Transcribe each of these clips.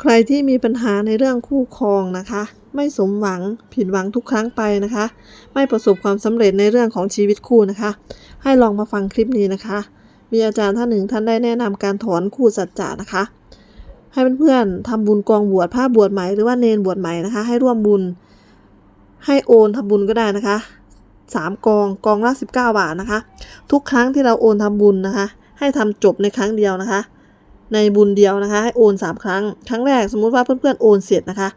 ใครที่มีปัญหาในเรื่องคู่ครองนะคะ ไม่สมหวังผิดหวังทุกครั้งไปนะคะ ไม่ประสบความสำเร็จในเรื่องของชีวิตคู่นะคะ ให้ลองมาฟังคลิปนี้นะคะ มีอาจารย์ท่านหนึ่งท่านได้แนะนำการถอนคู่สัจจะนะคะ ให้เพื่อนๆทำบุญกองบวชผ้าบวชใหม่หรือว่าเนนบวชใหม่นะคะ ให้ร่วมบุญ ให้โอนทำบุญก็ได้นะคะสามกองกองละ19 บาทนะคะ ทุกครั้งที่เราโอนทำบุญนะคะ ให้ทำจบในครั้งเดียวนะคะ ในบุญเดียวนะคะ ให้โอนสามครั้ง ครั้งแรกสมมุติว่าเพื่อนๆโอนเสร็จนะคะ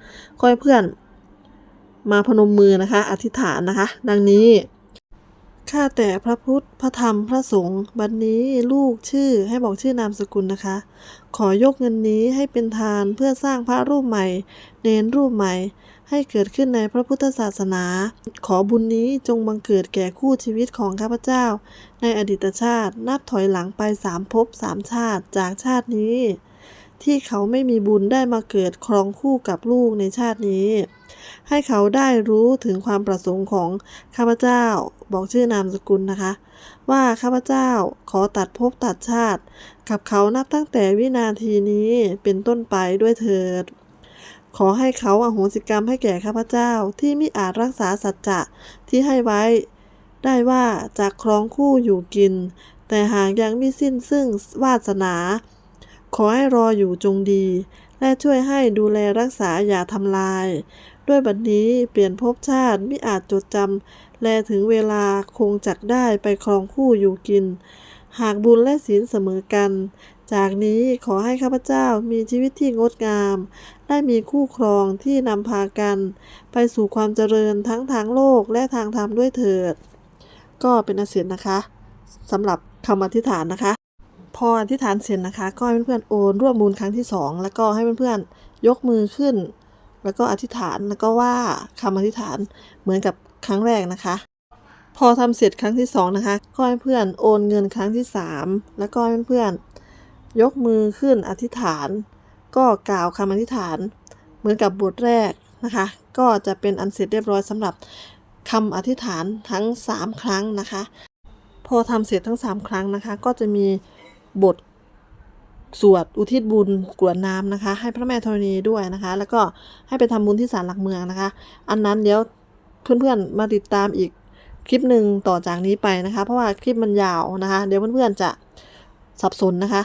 ค่อยเพื่อนมาพนมมือนะคะ อธิษฐานนะคะ ดังนี้ ข้าแต่พระพุทธ พระธรรม พระสงฆ์ บัดนนี้ลูกชื่อให้บอกชื่อนามสกุลนะคะ ขอยกเงินนี้ให้เป็นทานเพื่อสร้างพระรูปใหม่ เนนรูปใหม่ ให้เกิดขึ้นในพระพุทธศาสนา ขอบุญนี้จงบังเกิดแก่คู่ชีวิตของข้าพเจ้า ในอดีตชาติ นับถอยหลังไปสามภพสามชาติ จากชาตินี้ ที่เขาไม่มีบุญได้มาเกิดครองคู่กับลูกในชาตินี้ ให้เขาได้รู้ถึงความประสงค์ของข้าพเจ้า บอกชื่อนามสกุลนะคะ ว่าข้าพเจ้าขอตัดภพตัดชาติ กับเขานับตั้งแต่วินาทีนี้เป็นต้นไปด้วยเถิดขอให้เขาอโหสิกรรมให้แก่ข้าพเจ้าที่มิอาจรักษาสัจจะที่ให้ไว้ ได้ว่าจากครองคู่อยู่กิน แต่หากยังไม่สิ้นซึ่งวาสนา ขอให้รออยู่จงดี และช่วยให้ดูแลรักษาอย่าทำลาย ด้วยบัดนี้เปลี่ยนภพชาติไมิอาจจดจำและถึงเวลาคงจักได้ไปครองคู่อยู่กิน หากบุญและศีลเสมอกัน จากนี้ขอให้ข้าพเจ้ามีชีวิตที่งดงาม ได้มีคู่ครองที่นำพากัน ไปสู่ความเจริญทั้งทางโลกและทางธรรมด้วยเถิด ก็เป็นอาเสียนนะคะสำหรับคำอธิษฐานนะคะ พออธิษฐานเสร็จนะคะ ก็ให้เพื่อนๆโอนร่วมบุญครั้งที่สองแล้วก็ให้เพื่อนๆยกมือขึ้น แล้วก็อธิษฐานแล้วก็ว่าคำอธิษฐานเหมือนกับครั้งแรกนะคะ พอทำเสร็จครั้งที่สองนะคะ ก็ให้เพื่อนโอนเงินครั้งที่สามแล้วก็ให้เพื่อนๆยกมือขึ้นอธิษฐาน ก็กล่าวคำอธิษฐาน เหมือนกับบทแรกนะคะ ก็จะเป็นอันเสร็จเรียบร้อยสำหรับคำอธิษฐานทั้ง 3 ครั้งนะคะ พอทำเสร็จทั้ง 3 ครั้งนะคะ ก็จะมี บทสวดอุทิศบุญกรวดน้ำนะคะ ให้พระแม่ธรณีด้วยนะคะ แล้วก็ให้ไปทำบุญที่ศาลหลักเมืองนะคะ อันนั้นเดี๋ยวเพื่อนๆมาติดตามอีกคลิปหนึ่งต่อจากนี้ไปนะคะ เพราะว่าคลิปมันยาวนะคะ เดี๋ยวเพื่อนๆจะสับสนนะคะ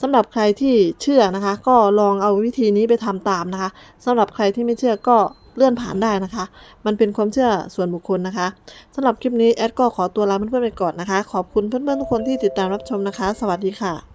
สำหรับใครที่เชื่อนะคะ ก็ลองเอาวิธีนี้ไปทำตามนะคะสำหรับใครที่ไม่เชื่อก็ เลื่อนผ่านได้นะคะ มันเป็นความเชื่อส่วนบุคคลนะคะสำหรับคลิปนี้แอดก็ขอตัวลาเพื่อนๆไปก่อนนะคะ ขอบคุณเพื่อนๆทุกคนที่ติดตามรับชมนะคะ สวัสดีค่ะ